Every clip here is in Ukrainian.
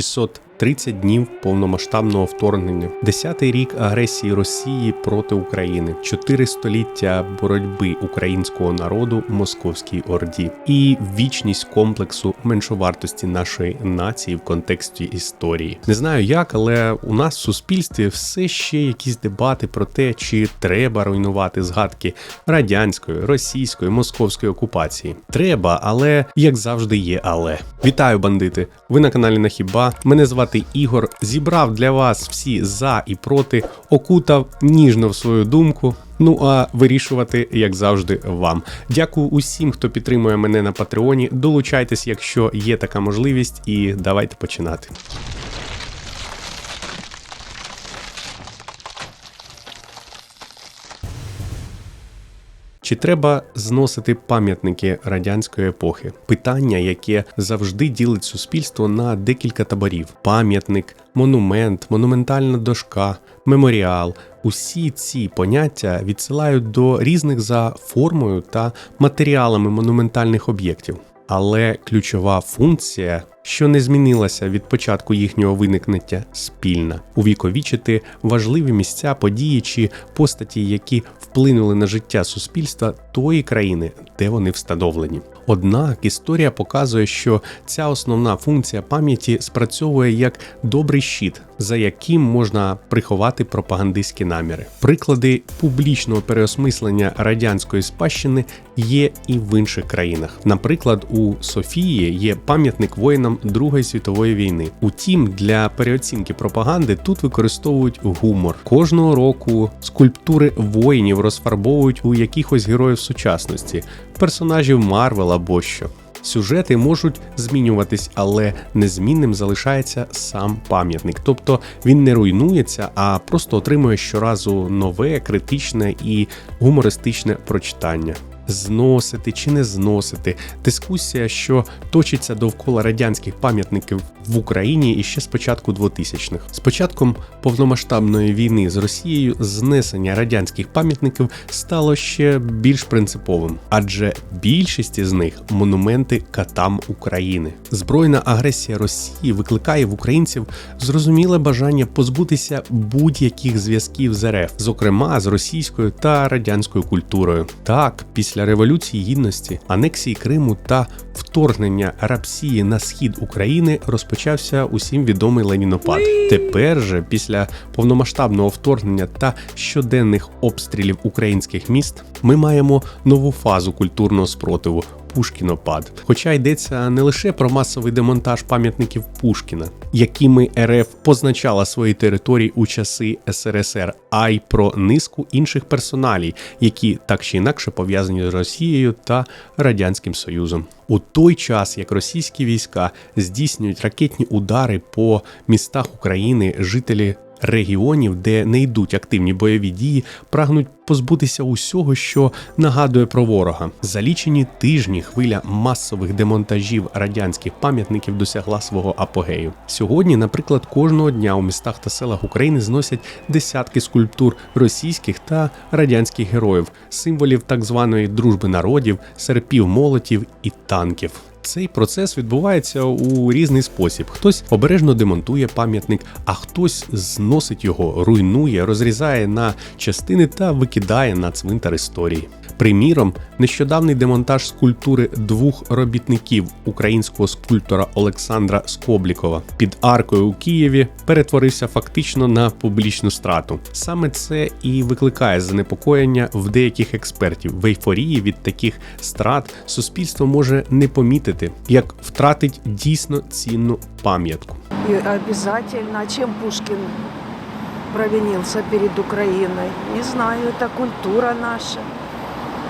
600 630 днів повномасштабного вторгнення, 10-й рік агресії Росії проти України, 4 століття боротьби українського народу московській орді і вічність комплексу меншовартості нашої нації в контексті історії. Не знаю як, але у нас в суспільстві все ще якісь дебати про те, чи треба руйнувати згадки радянської, російської, московської окупації. Треба, але як завжди є. Але вітаю, бандити! Ви на каналі Нахіба. Мене звати Ігор. Зібрав для вас всі за і проти, окутав ніжно в свою думку. Ну а вирішувати, як завжди, вам. Дякую усім, хто підтримує мене на Патреоні. Долучайтесь, якщо є така можливість, і давайте починати. Чи треба зносити пам'ятники радянської епохи? Питання, яке завжди ділить суспільство на декілька таборів: пам'ятник, монумент, монументальна дошка, меморіал. Усі ці поняття відсилають до різних за формою та матеріалами монументальних об'єктів. Але ключова функція, що не змінилася від початку їхнього виникнення, спільна увіковічити важливі місця, події чи постаті, які вплинули на життя суспільства тої країни, де вони встановлені. Однак історія показує, що ця основна функція пам'яті спрацьовує як добрий щит, за яким можна приховати пропагандистські наміри. Приклади публічного переосмислення радянської спадщини є і в інших країнах. Наприклад, у Софії є пам'ятник воїнам Другої світової війни. Утім, для переоцінки пропаганди тут використовують гумор. Кожного року скульптури воїнів розфарбовують у якихось героїв сучасності, персонажів Марвел або що. Сюжети можуть змінюватись, але незмінним залишається сам пам'ятник. Тобто він не руйнується, а просто отримує щоразу нове, критичне і гумористичне прочитання. Зносити чи не зносити дискусія, що точиться довкола радянських пам'ятників в Україні і ще з початку 2000-х. З початком повномасштабної війни з Росією знесення радянських пам'ятників стало ще більш принциповим, адже більшість із них монументи катам України. Збройна агресія Росії викликає в українців зрозуміле бажання позбутися будь-яких зв'язків з РФ, зокрема з російською та радянською культурою. Так, після революції гідності, анексії Криму та вторгнення Рапсії на схід України розпочався усім відомий Ленінопад. Тепер же, після повномасштабного вторгнення та щоденних обстрілів українських міст, ми маємо нову фазу культурного спротиву. Пушкінопад, хоча йдеться не лише про масовий демонтаж пам'ятників Пушкіна, якими РФ позначала свої території у часи СРСР, а й про низку інших персоналій, які так чи інакше пов'язані з Росією та Радянським Союзом. У той час, як російські війська здійснюють ракетні удари по містах України, жителі регіонів, де не йдуть активні бойові дії, прагнуть позбутися усього, що нагадує про ворога. За лічені тижні хвиля масових демонтажів радянських пам'ятників досягла свого апогею. Сьогодні, наприклад, кожного дня у містах та селах України зносять десятки скульптур російських та радянських героїв, символів так званої дружби народів, серпів молотів і танків. Цей процес відбувається у різний спосіб. Хтось обережно демонтує пам'ятник, а хтось зносить його, руйнує, розрізає на частини та викидає на цвинтар історії. Приміром, нещодавний демонтаж скульптури двох робітників українського скульптора Олександра Скоблікова під аркою у Києві перетворився фактично на публічну страту. Саме це і викликає занепокоєння в деяких експертів. В ейфорії від таких страт суспільство може не помітити, як втратить дійсно цінну пам'ятку. И обязательно, а чем Пушкин провинился перед Украиной? Не знаю, это культура наша,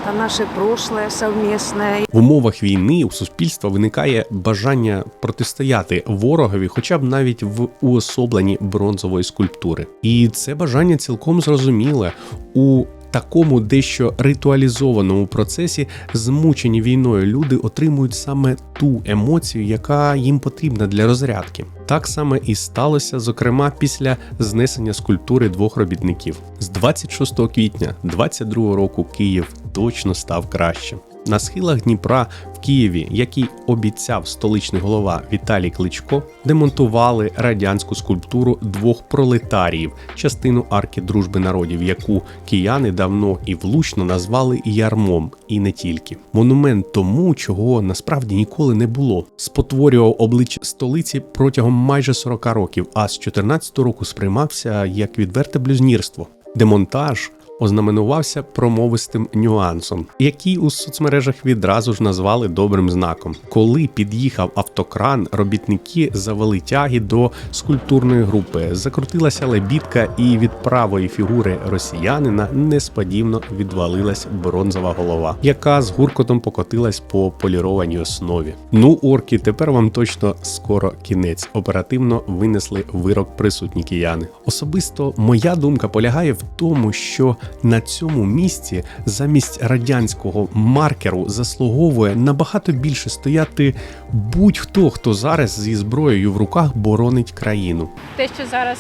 это наше прошлое совместное. В умовах війни у суспільства виникає бажання протистояти ворогові, хоча б навіть в уособленні бронзової скульптури. І це бажання цілком зрозуміле у такому дещо ритуалізованому процесі змучені війною люди отримують саме ту емоцію, яка їм потрібна для розрядки. Так саме і сталося, зокрема, після знесення скульптури двох робітників. З 26 квітня 22 року Київ точно став краще. На схилах Дніпра в Києві, який обіцяв столичний голова Віталій Кличко, демонтували радянську скульптуру двох пролетаріїв, частину арки дружби народів, яку кияни давно і влучно назвали ярмом, і не тільки. Монумент тому, чого насправді ніколи не було, спотворював обличчя столиці протягом майже 40 років, а з 14 року сприймався як відверте блюзнірство. Демонтаж ознаменувався промовистим нюансом, який у соцмережах відразу ж назвали добрим знаком. Коли під'їхав автокран, робітники завели тяги до скульптурної групи. Закрутилася лебідка, і від правої фігури росіянина несподівано відвалилась бронзова голова, яка з гуркотом покотилась по полірованій основі. Ну, орки, тепер вам точно скоро кінець. Оперативно винесли вирок присутні кияни. Особисто моя думка полягає в тому, що на цьому місці замість радянського маркеру заслуговує набагато більше стояти будь-хто, хто зараз зі зброєю в руках боронить країну. Те, що зараз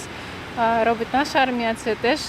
робить наша армія, це теж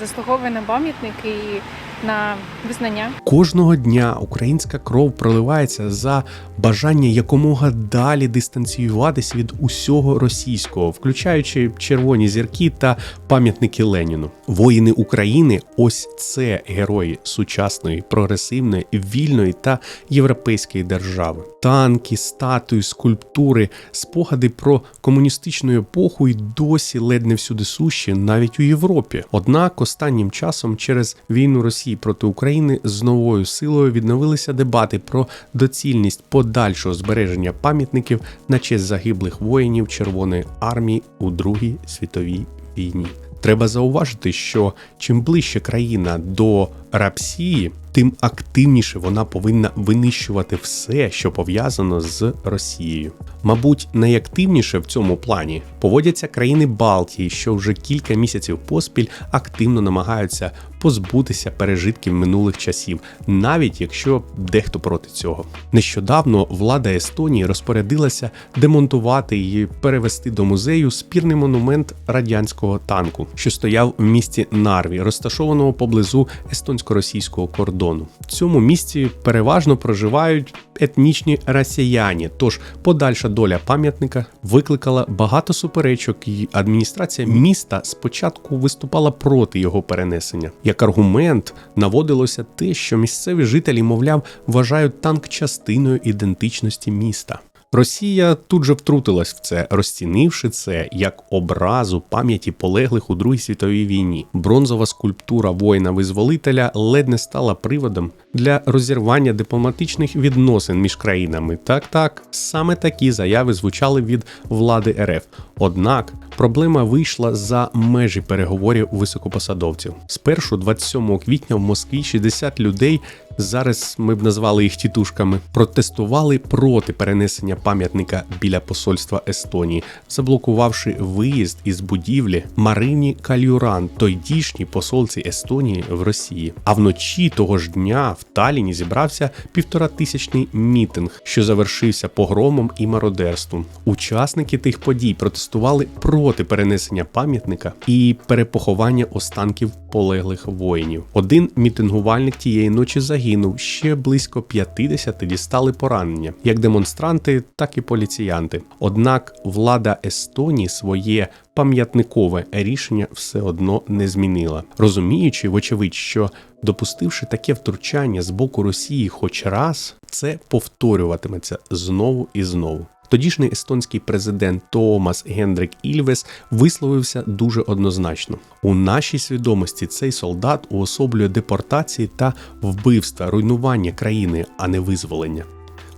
заслуговує на пам'ятник і на визнання. Кожного дня українська кров проливається за бажання якомога далі дистанціюватись від усього російського, включаючи червоні зірки та пам'ятники Леніну. Воїни України ось це герої сучасної, прогресивної, вільної та європейської держави. Танки, статуї, скульптури, спогади про комуністичну епоху й досі ледь не всюди сущі навіть у Європі. Однак останнім часом через війну Росії проти України з новою силою відновилися дебати про доцільність подальшого збереження пам'ятників на честь загиблих воїнів Червоної армії у Другій світовій війні. Треба зауважити, що чим ближче країна до Рапсії, тим активніше вона повинна винищувати все, що пов'язано з Росією. Мабуть, найактивніше в цьому плані поводяться країни Балтії, що вже кілька місяців поспіль активно намагаються позбутися пережитків минулих часів, навіть якщо дехто проти цього. Нещодавно влада Естонії розпорядилася демонтувати і перевести до музею спірний монумент радянського танку, що стояв в місті Нарві, розташованого поблизу естонсько-російського кордону. В цьому місті переважно проживають етнічні росіяни, тож подальша доля пам'ятника викликала багато суперечок, і адміністрація міста спочатку виступала проти його перенесення. Як аргумент наводилося те, що місцеві жителі, мовляв, вважають танк частиною ідентичності міста. Росія тут же втрутилась в це, розцінивши це як образу пам'яті полеглих у Другій світовій війні. Бронзова скульптура воїна-визволителя ледь не стала приводом для розірвання дипломатичних відносин між країнами. Так, так, саме такі заяви звучали від влади РФ. Однак проблема вийшла за межі переговорів високопосадовців. Спершу, 27 квітня, в Москві 60 людей. Зараз ми б назвали їх тітушками, протестували проти перенесення пам'ятника біля посольства Естонії, заблокувавши виїзд із будівлі Марині Кальюран, тойдішній посолці Естонії в Росії. А вночі того ж дня в Таліні зібрався півторатисячний мітинг, що завершився погромом і мародерством. Учасники тих подій протестували проти перенесення пам'ятника і перепоховання останків полеглих воїнів. Один мітингувальник тієї ночі загинув. Ще близько 50 дістали поранення, як демонстранти, так і поліціянти. Однак влада Естонії своє пам'ятникове рішення все одно не змінила, розуміючи, вочевидь, що допустивши таке втручання з боку Росії, хоч раз, це повторюватиметься знову і знову. Тодішній естонський президент Томас Гендрик Ільвес висловився дуже однозначно: у нашій свідомості цей солдат уособлює депортації та вбивства, руйнування країни, а не визволення.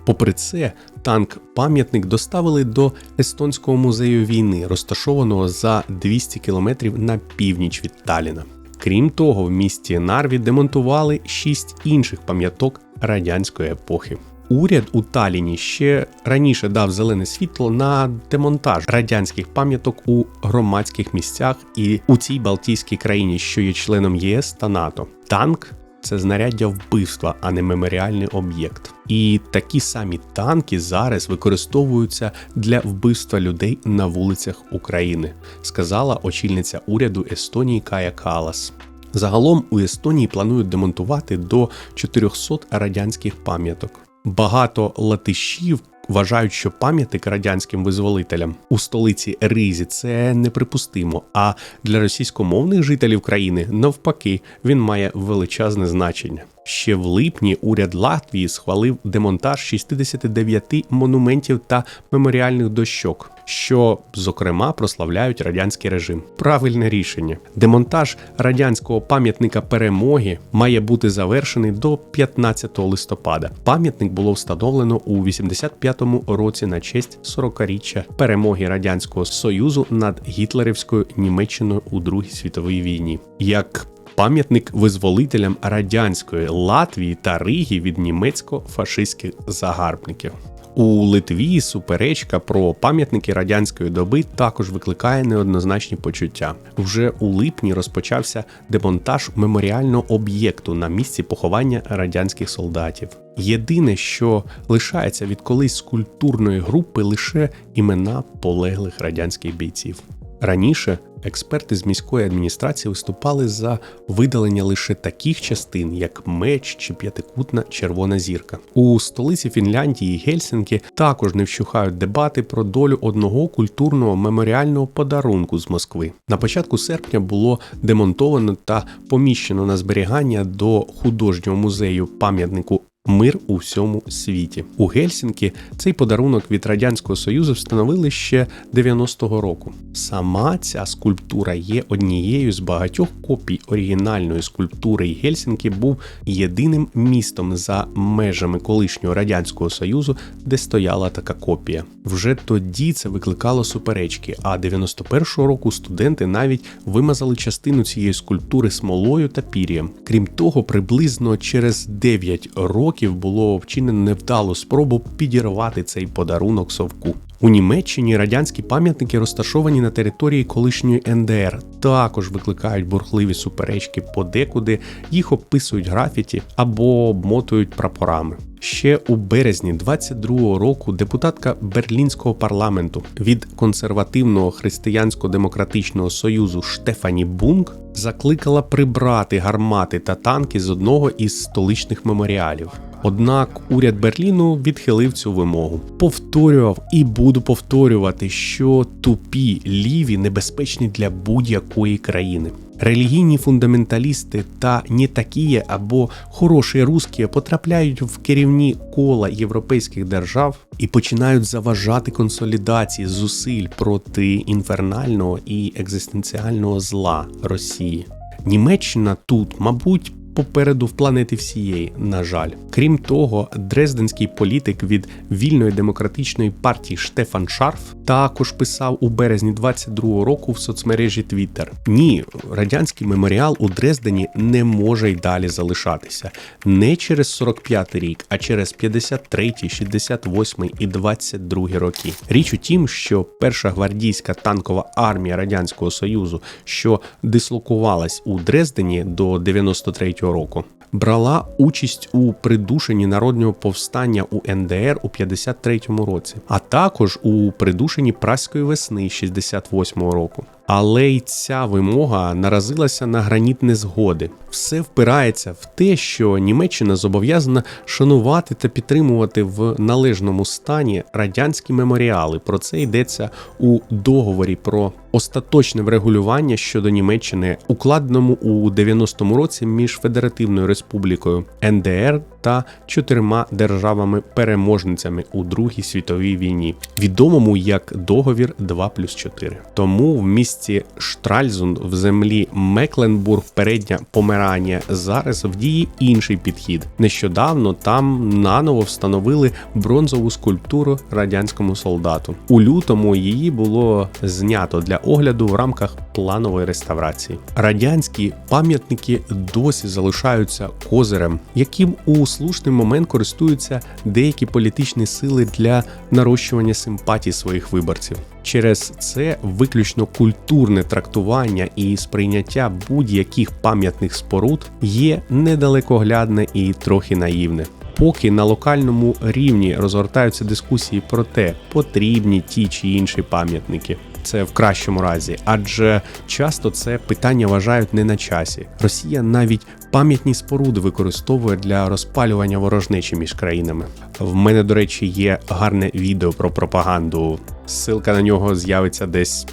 Попри це, танк пам'ятник доставили до Естонського музею війни, розташованого за 200 кілометрів на північ від Таліна. Крім того, в місті Нарві демонтували шість інших пам'яток радянської епохи. Уряд у Таліні ще раніше дав зелене світло на демонтаж радянських пам'яток у громадських місцях і у цій Балтійській країні, що є членом ЄС та НАТО. Танк це знаряддя вбивства, а не меморіальний об'єкт. І такі самі танки зараз використовуються для вбивства людей на вулицях України, сказала очільниця уряду Естонії Кая Калас. Загалом у Естонії планують демонтувати до 400 радянських пам'яток. Багато латишів вважають, що пам'ятник радянським визволителям у столиці Ризі це неприпустимо. А для російськомовних жителів країни навпаки він має величезне значення. Ще в липні уряд Латвії схвалив демонтаж 69 монументів та меморіальних дощок, що зокрема прославляють радянський режим. Правильне рішення. Демонтаж радянського пам'ятника перемоги має бути завершений до 15 листопада. Пам'ятник було встановлено у 85-му році на честь 40-річчя перемоги радянського союзу над гітлерівською Німеччиною у Другій світовій війні. Як Пам'ятник визволителям радянської Латвії та Риги від німецько-фашистських загарбників. У Литві суперечка про пам'ятники радянської доби також викликає неоднозначні почуття. Вже у липні розпочався демонтаж меморіального об'єкту на місці поховання радянських солдатів. Єдине, що лишається від колись скульптурної групи, лише імена полеглих радянських бійців. Раніше експерти з міської адміністрації виступали за видалення лише таких частин, як меч чи п'ятикутна червона зірка. У столиці Фінляндії Гельсінкі також не вщухають дебати про долю одного культурного меморіального подарунку з Москви. На початку серпня було демонтовано та поміщено на зберігання до художнього музею пам'ятнику Мир у всьому світі у Гельсінкі цей подарунок від радянського союзу встановили ще 90-го року. Сама ця скульптура є однією з багатьох копій оригінальної скульптури. і Гельсінкі був єдиним містом за межами колишнього радянського союзу, де стояла така копія. Вже тоді це викликало суперечки. А 91-го року студенти навіть вимазали частину цієї скульптури смолою та пір'ям. Крім того, приблизно через 9 років років було вчинено невдалу спробу підірвати цей подарунок совку. У Німеччині радянські пам'ятники розташовані на території колишньої НДР. Також викликають бурхливі суперечки подекуди, їх описують графіті або обмотують прапорами. Ще у березні 22-го року депутатка берлінського парламенту від консервативного християнсько-демократичного союзу Штефані Бунг закликала прибрати гармати та танки з одного із столичних меморіалів. Однак уряд Берліну відхилив цю вимогу. Повторював і буду повторювати, що тупі ліві небезпечні для будь-якої країни. Релігійні фундаменталісти та не такі або хороші русські потрапляють в керівні кола європейських держав і починають заважати консолідації зусиль проти інфернального і екзистенціального зла Росії. Німеччина тут, мабуть, попереду в планети всієї, на жаль. Крім того, дрезденський політик від вільної демократичної партії Штефан Шарф також писав у березні 22-го року в соцмережі Twitter. Ні, радянський меморіал у Дрездені не може й далі залишатися не через 45-й рік, а через 53-й, 68-й і 22-й роки. Річ у тім, що перша гвардійська танкова армія радянського союзу, що дислокувалась у Дрездені до 93-го року. Брала участь у придушенні народного повстання у НДР у 53-му році, а також у придушенні праської весни 68-го року. Але й ця вимога наразилася на граніт незгоди. Все впирається в те, що Німеччина зобов'язана шанувати та підтримувати в належному стані радянські меморіали. Про це йдеться у договорі про остаточне врегулювання щодо Німеччини, укладеному у 90-му році між Федеративною Республікою НДР та чотирма державами-переможницями у Другій світовій війні, відомому як договір 2 плюс 4. Тому в місті Штральзунд в землі Мекленбург, передня Померанія, зараз в дії інший підхід. Нещодавно там наново встановили бронзову скульптуру радянському солдату. У лютому її було знято для огляду в рамках планової реставрації. Радянські пам'ятники досі залишаються козирем, яким у слушний момент користуються деякі політичні сили для нарощування симпатій своїх виборців. Через це виключно культурне трактування і сприйняття будь-яких пам'ятних споруд є недалекоглядне і трохи наївне. Поки на локальному рівні розгортаються дискусії про те, потрібні ті чи інші пам'ятники. Це в кращому разі, адже часто це питання вважають не на часі. Росія навіть пам'ятні споруди використовує для розпалювання ворожнечі між країнами. В мене, до речі, є гарне відео про пропаганду. Ссылка на нього з'явиться десь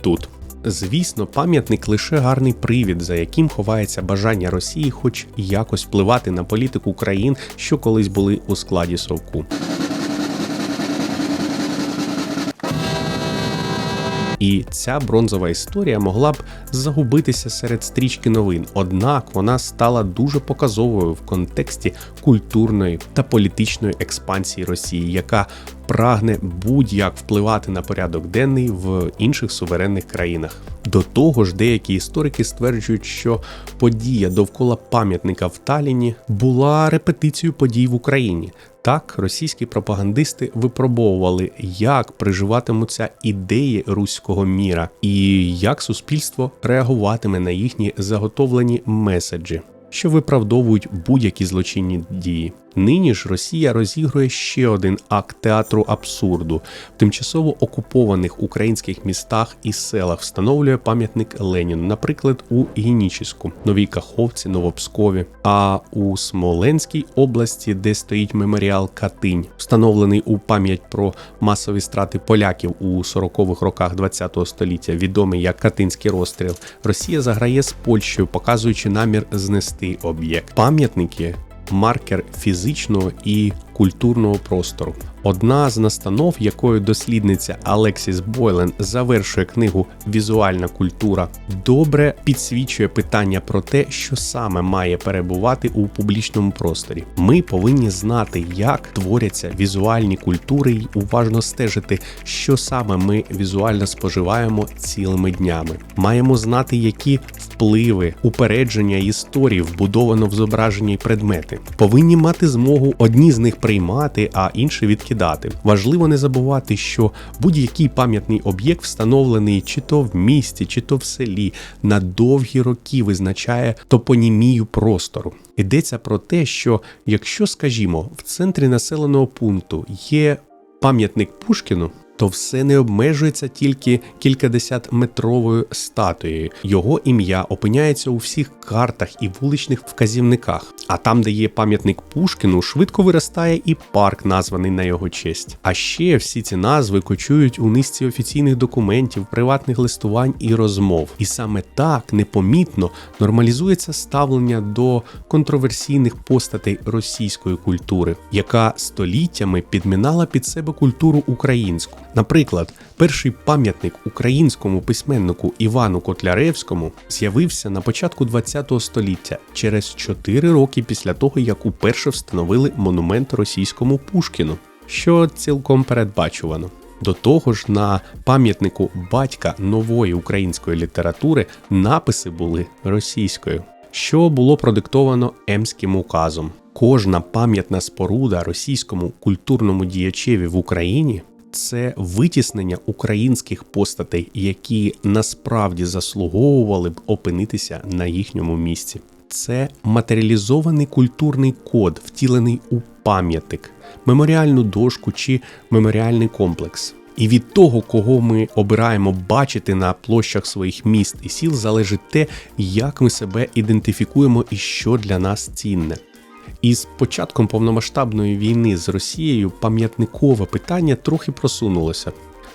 тут. Звісно, пам'ятник лише гарний привід, за яким ховається бажання Росії, хоч якось впливати на політику країн, що колись були у складі совку. І ця бронзова історія могла б загубитися серед стрічки новин, однак вона стала дуже показовою в контексті культурної та політичної експансії Росії, яка прагне будь-як впливати на порядок денний в інших суверенних країнах. До того ж, деякі історики стверджують, що подія довкола пам'ятника в Таліні була репетицією подій в Україні. Так, російські пропагандисти випробовували, як приживатимуться ідеї руського міра, і як суспільство реагуватиме на їхні заготовлені меседжі, що виправдовують будь-які злочинні дії. Нині ж Росія розігрує ще один акт театру абсурду. В тимчасово окупованих українських містах і селах встановлює пам'ятник Леніну, наприклад, у Генічіську, Новій Каховці, Новопскові. А у Смоленській області, де стоїть меморіал Катинь, встановлений у пам'ять про масові страти поляків у 40-х роках ХХ століття, відомий як Катинський розстріл, Росія заграє з Польщею, показуючи намір знести об'єкт. Пам'ятники маркер фізичного і культурного простору. Одна з настанов, якою дослідниця Алексіс Бойлен завершує книгу Візуальна культура, добре підсвічує питання про те, що саме має перебувати у публічному просторі. Ми повинні знати, як творяться візуальні культури і уважно стежити, що саме ми візуально споживаємо цілими днями. Маємо знати, які впливи, упередження історії вбудовано в зображення й предмети. Повинні мати змогу одні з них приймати, а інше відкидати. Важливо не забувати, що будь-який пам'ятний об'єкт встановлений чи то в місті, чи то в селі, на довгі роки визначає топонімію простору. Йдеться про те, що якщо, скажімо, в центрі населеного пункту є пам'ятник Пушкіну, то все не обмежується тільки кількадесятметровою статуєю. Його ім'я опиняється у всіх картах і вуличних вказівниках. А там, де є пам'ятник Пушкіну, швидко виростає і парк, названий на його честь. А ще всі ці назви кочують у низці офіційних документів, приватних листувань і розмов. І саме так непомітно нормалізується ставлення до контроверсійних постатей російської культури, яка століттями підмінала під себе культуру українську. Наприклад, перший пам'ятник українському письменнику Івану Котляревському з'явився на початку ХХ століття через 4 роки після того, як уперше встановили монумент російському Пушкіну, що цілком передбачувано. До того ж, на пам'ятнику батька нової української літератури написи були російською, що було продиктовано Емським указом. Кожна пам'ятна споруда російському культурному діячеві в Україні це витіснення українських постатей, які насправді заслуговували б опинитися на їхньому місці. Це матеріалізований культурний код, втілений у пам'ятник, меморіальну дошку чи меморіальний комплекс. І від того, кого ми обираємо бачити на площах своїх міст і сіл, залежить те, як ми себе ідентифікуємо і що для нас цінне. Із початком повномасштабної війни з Росією пам'ятникове питання трохи просунулося.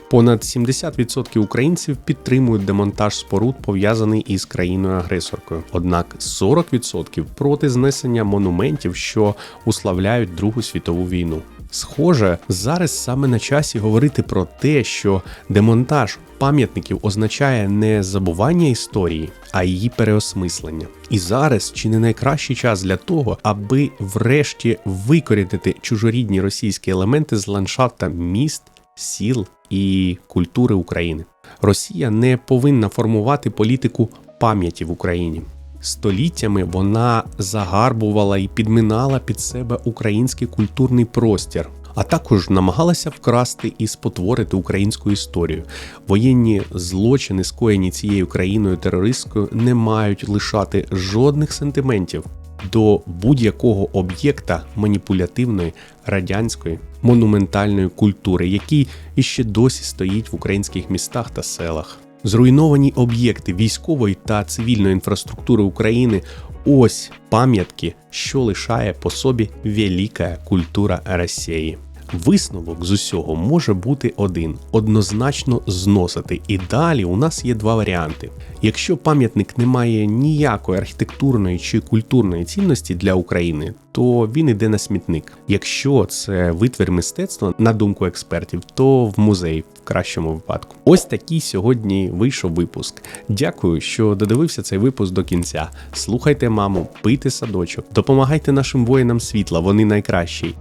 Понад 70% українців підтримують демонтаж споруд, пов'язаний із країною-агресоркою. Однак 40% проти знесення монументів, що уславляють Другу світову війну. Схоже, зараз саме на часі говорити про те, що демонтаж пам'ятників означає не забування історії, а її переосмислення. І зараз чи не найкращий час для того, аби врешті викорінити чужорідні російські елементи з ландшафта міст, сіл і культури України. Росія не повинна формувати політику пам'яті в Україні. Століттями вона загарбувала і підминала під себе український культурний простір, а також намагалася вкрасти і спотворити українську історію. Воєнні злочини, скоєні цією країною терористською, не мають лишати жодних сентиментів. до будь-якого об'єкта маніпулятивної радянської монументальної культури, який іще досі стоїть в українських містах та селах. Зруйновані об'єкти військової та цивільної інфраструктури України ось пам'ятки, що лишає по собі велика культура Росії. Висновок з усього може бути один: однозначно зносити. І далі у нас є два варіанти. Якщо пам'ятник не має ніякої архітектурної чи культурної цінності для України, то він іде на смітник. Якщо це витвір мистецтва, на думку експертів, то в музей в кращому випадку. Ось такий сьогодні вийшов випуск. Дякую, що додивився цей випуск до кінця. Слухайте маму, пийте садочок, допомагайте нашим воїнам світла, вони найкращі.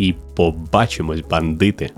І побачимось, бандити!